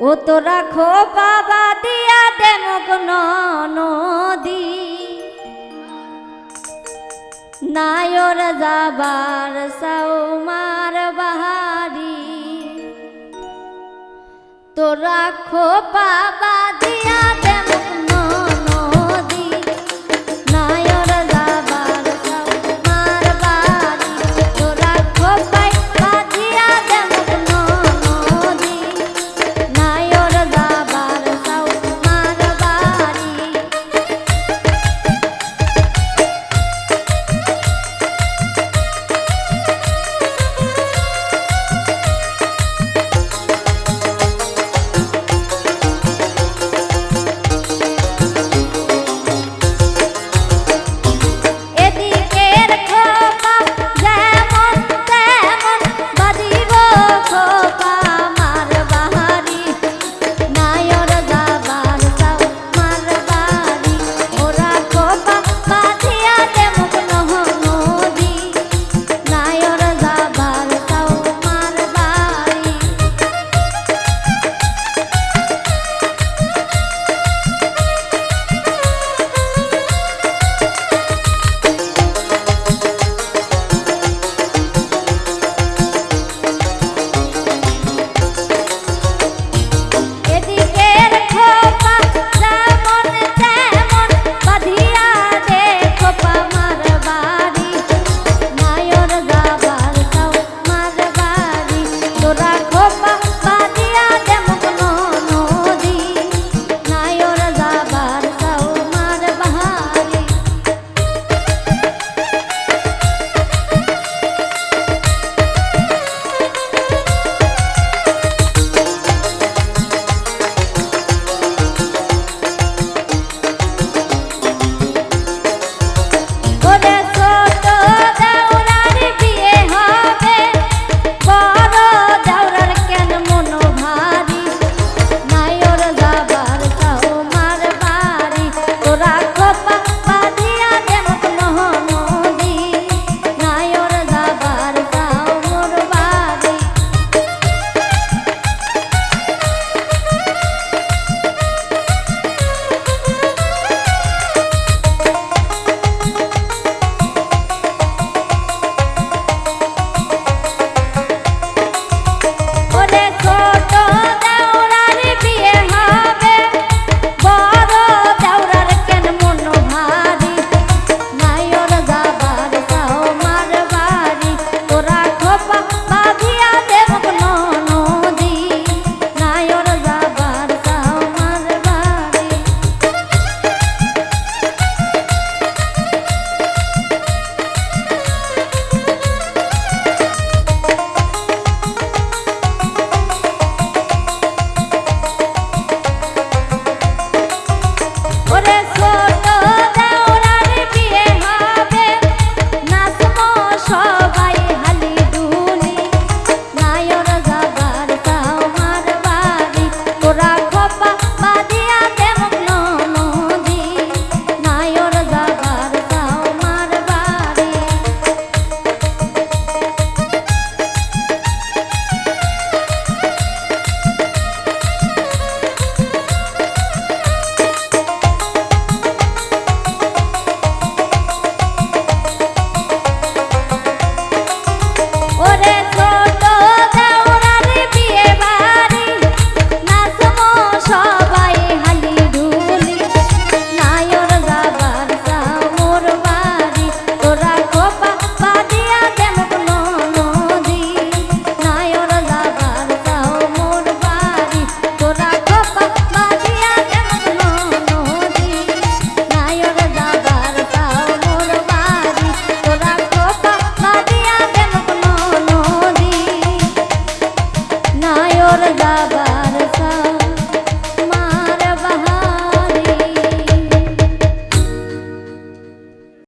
ও তো রাখো বাবা দিয়া দেমক নদী নায়র যাবার সৌমার বাহারি। তো রাখো বাবা আমার বাবার সা